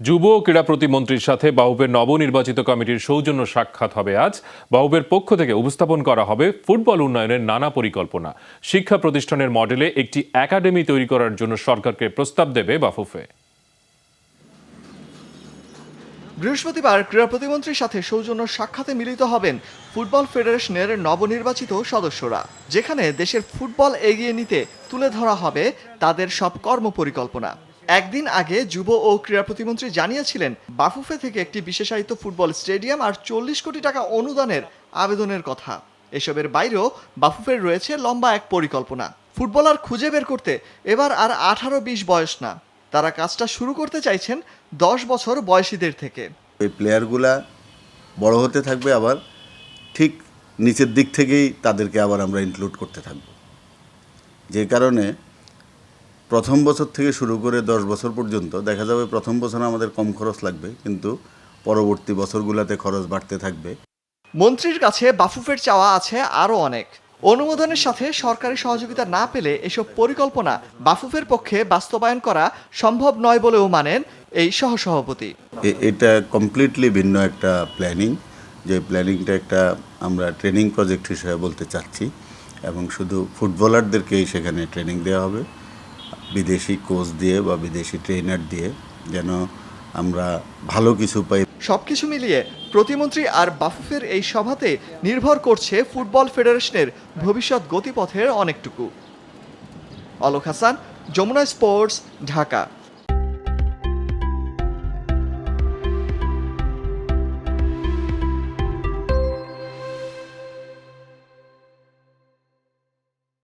যুব ও ক্রীড়া প্রতিমন্ত্রীর সাথে বাহুবের নবনির্বাচিত কমিটির সৌজন্য সাক্ষাৎ হবে আজ। বাহুবের পক্ষ থেকে উপস্থাপন করা হবে ফুটবল উন্নয়নের নানা পরিকল্পনা। শিক্ষা প্রতিষ্ঠানের মডেলে একটি একাডেমি তৈরি করার জন্য সরকারকে প্রস্তাব দেবে বাফুফে। বৃহস্পতিবার ক্রীড়া প্রতিমন্ত্রীর সাথে সৌজন্য সাক্ষাতে মিলিত হবেন ফুটবল ফেডারেশনের নবনির্বাচিত সদস্যরা। যেখানে দেশের ফুটবল এগিয়ে নিতে তুলে ধরা হবে তাদের সব কর্মপরিকল্পনা। একদিন আগে যুব ও ক্রীড়া প্রতিমন্ত্রী জানিয়েছিলেন, বাফুফে থেকে একটি বিশেষায়িত ফুটবল স্টেডিয়াম আর চল্লিশ কোটি টাকা অনুদানের আবেদনের কথা। এসবের বাইরেও বাফুফের রয়েছে লম্বা এক পরিকল্পনা। ফুটবলার খুঁজে বের করতে এবার আর আঠারো বিশ বয়স না। তারা কাজটা শুরু করতে চাইছেন দশ বছর বয়সীদের থেকে। এই প্লেয়ারগুলা বড় হতে থাকবে আবার, ঠিক নিচের দিক থেকেই তাদেরকে আবার আমরা ইনক্লুড করতে থাকব। যে কারণে প্রথম বছর থেকে শুরু করে দশ বছর পর্যন্ত দেখা যাবে প্রথম বছর আমাদের কম খরচ লাগবে কিন্তু পরবর্তী বছরগুলোতে খরচ বাড়তে থাকবে। মন্ত্রীর কাছে বাফুফের চাওয়া আছে আরও অনেক। অনুমোদনের সাথে সরকারি সহযোগিতা না পেলে এসব পরিকল্পনা বাফুফের পক্ষে বাস্তবায়ন করা সম্ভব নয় বলেও মানেন এই সহসভাপতি। এটা কমপ্লিটলি ভিন্ন একটা প্ল্যানিং যে প্ল্যানিংটা একটা আমরা ট্রেনিং প্রজেক্ট হিসেবে বলতে চাচ্ছি এবং শুধু ফুটবলারদেরকেই সেখানে ট্রেনিং দেওয়া হবে। বিদেশি কোচ দিয়ে বা বিদেশি ট্রেনার দিয়ে যেন আমরা ভালো কিছু পাই। সব কিছু মিলিয়ে প্রতিমন্ত্রী আর বাফুফের এই সভাতে নির্ভর করছে ফুটবল ফেডারেশনের ভবিষ্যৎ গতিপথের অনেকটুকু। অলোক হাসান, যমুনা স্পোর্টস, ঢাকা।